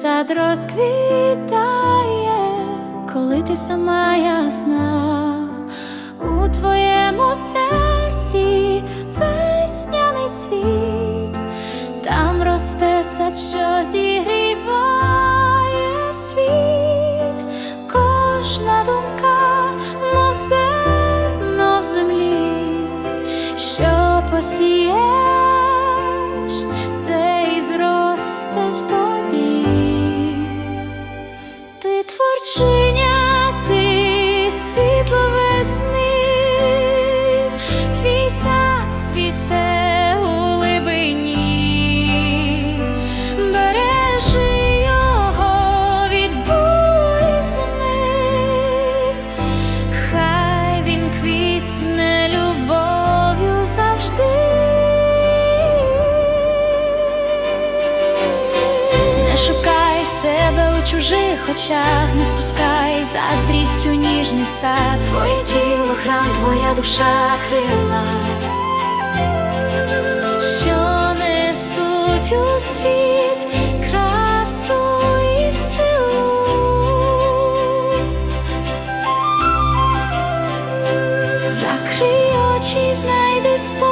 сад розквітає, коли ти сама ясна. У твоєму серці весняний цвіт, там росте сад що небеса, твоє тіло, храм, твоя душа крила, що несуть у світ красу і силу, закрий очі, знайди спокій.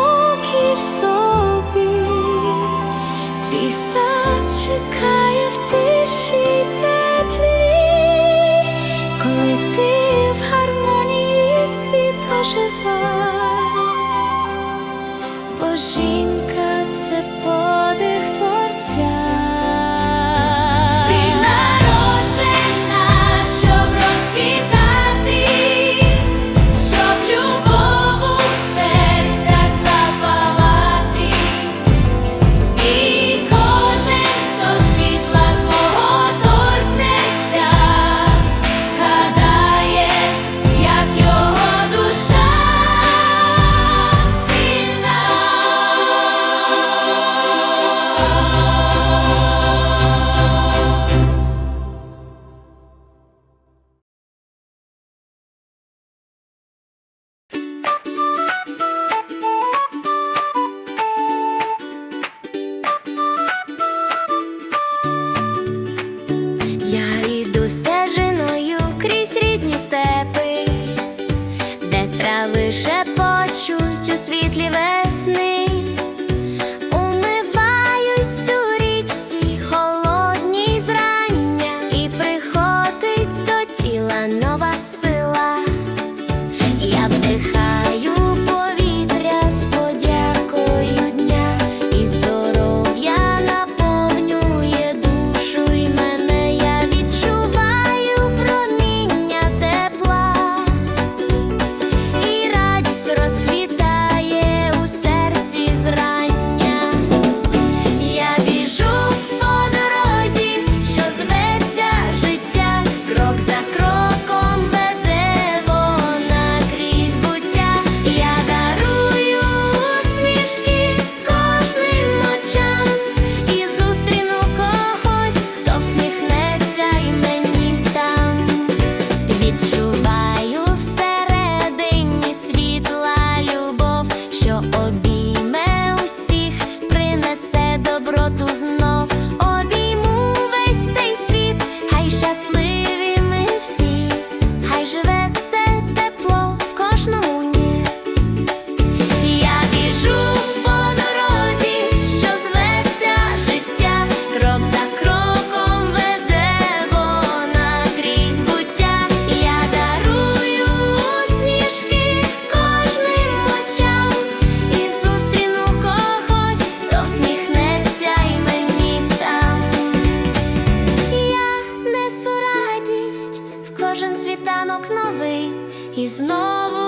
знову.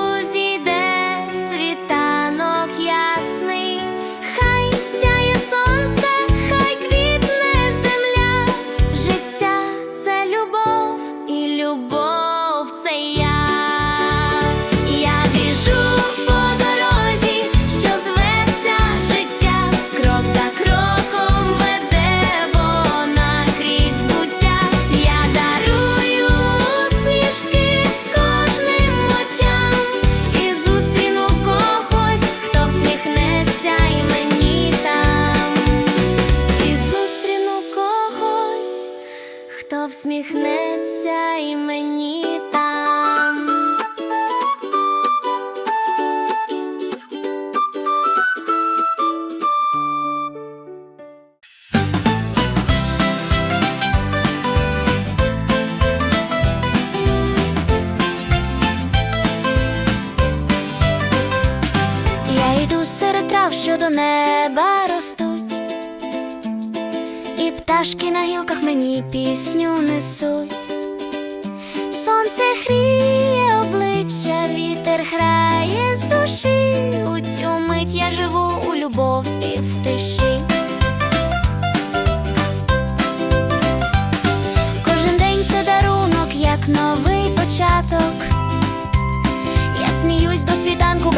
усміхне.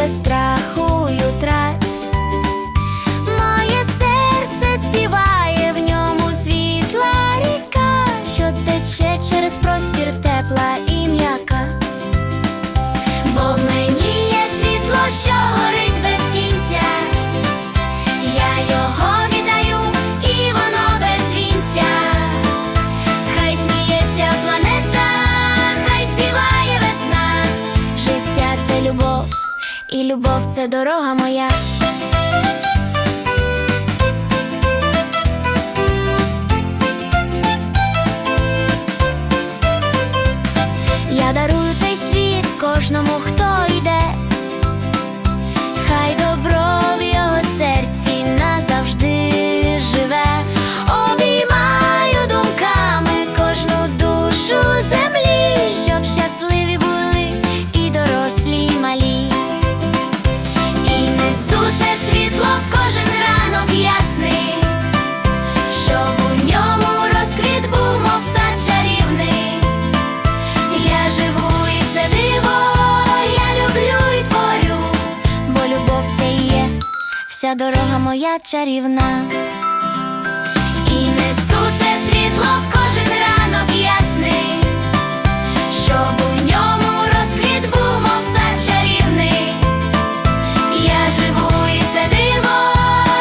без страху. любов це дорога моя. дорога моя чарівна. І несу це світло в кожен ранок ясний, щоб у ньому розквіт був, мов сад чарівний. Я живу і це диво,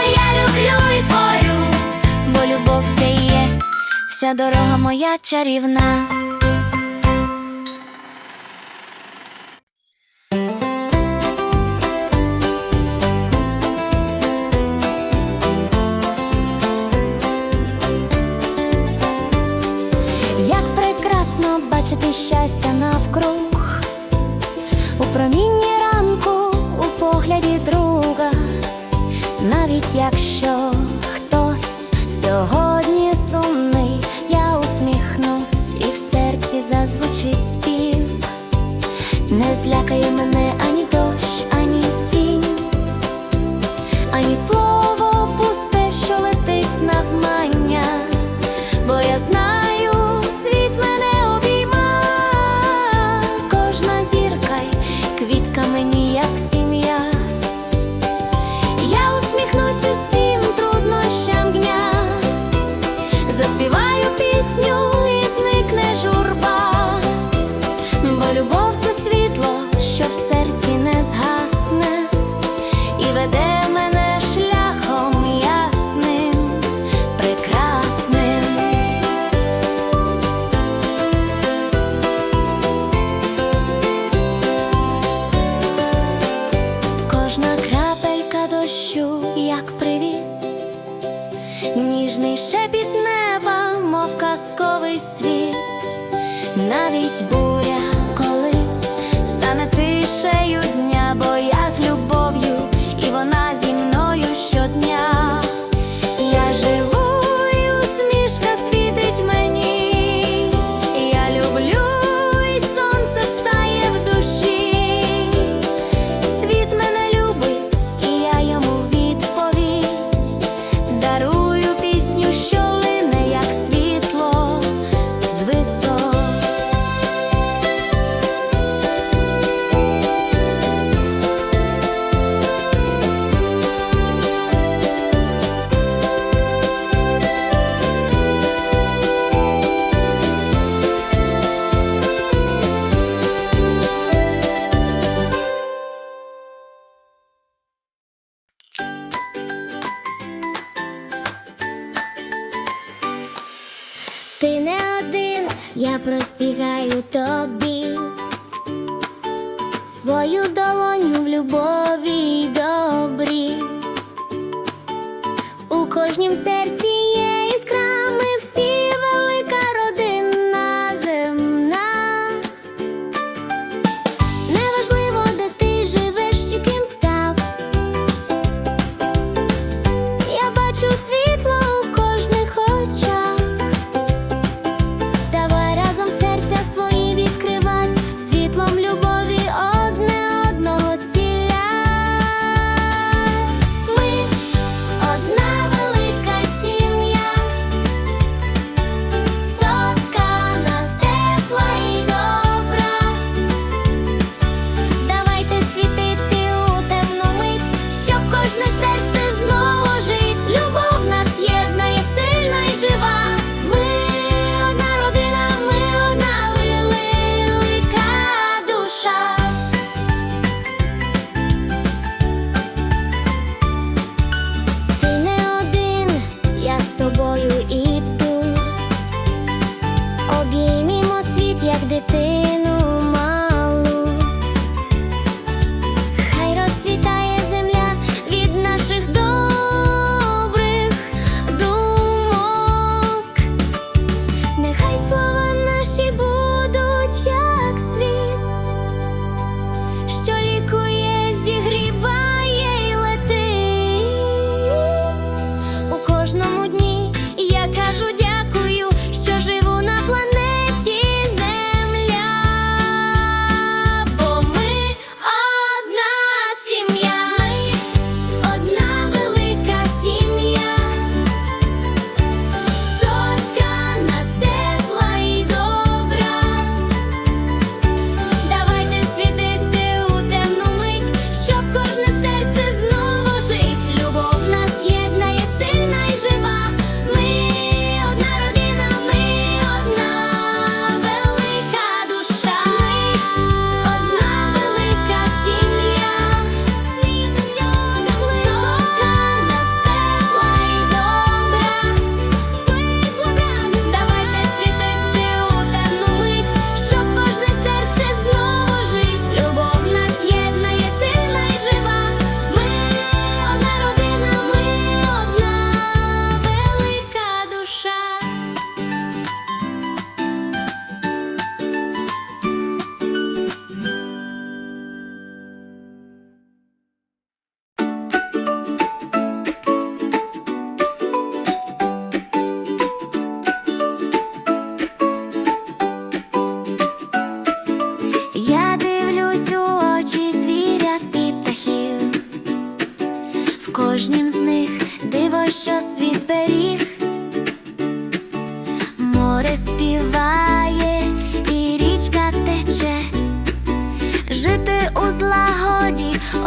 я люблю і творю, бо любов це є, вся дорога моя чарівна. навіть якщо хтось сьогодні сумний, я усміхнусь і в серці зазвучить спів, не злякає мене ані дощ, ані тінь, ані слово. Віддаю тобі свою долоню в любов.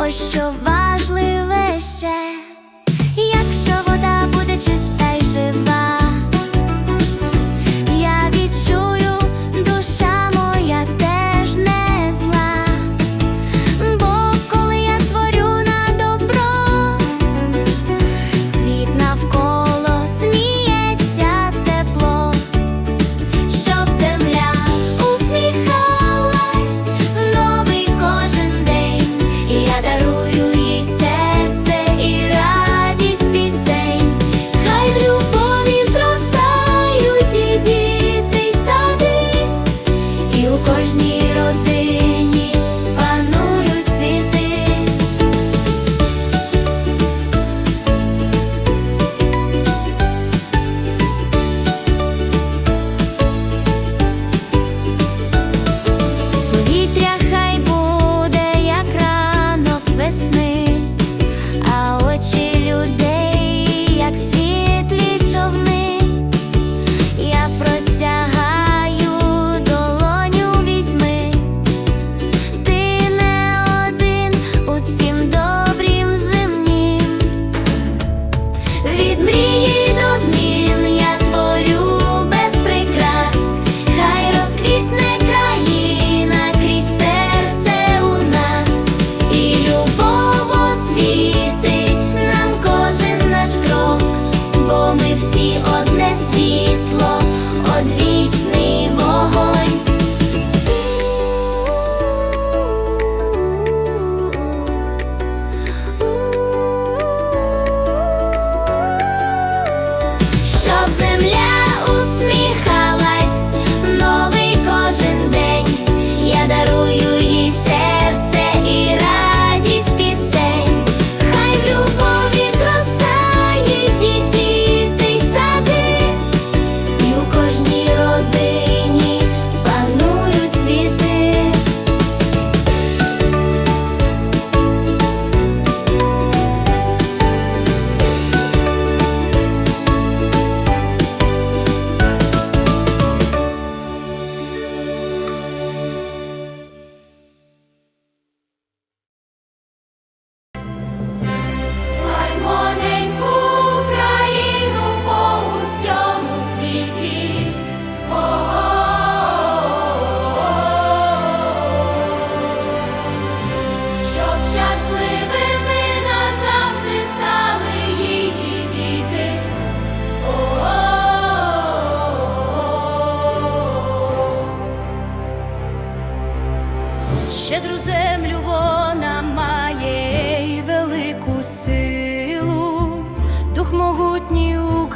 Ось що вам.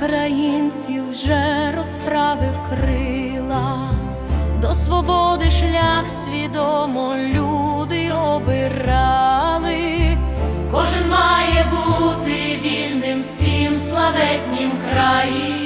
українців вже розправив крила, до свободи шлях свідомо люди обирали, кожен має бути вільним в цім славетнім краї.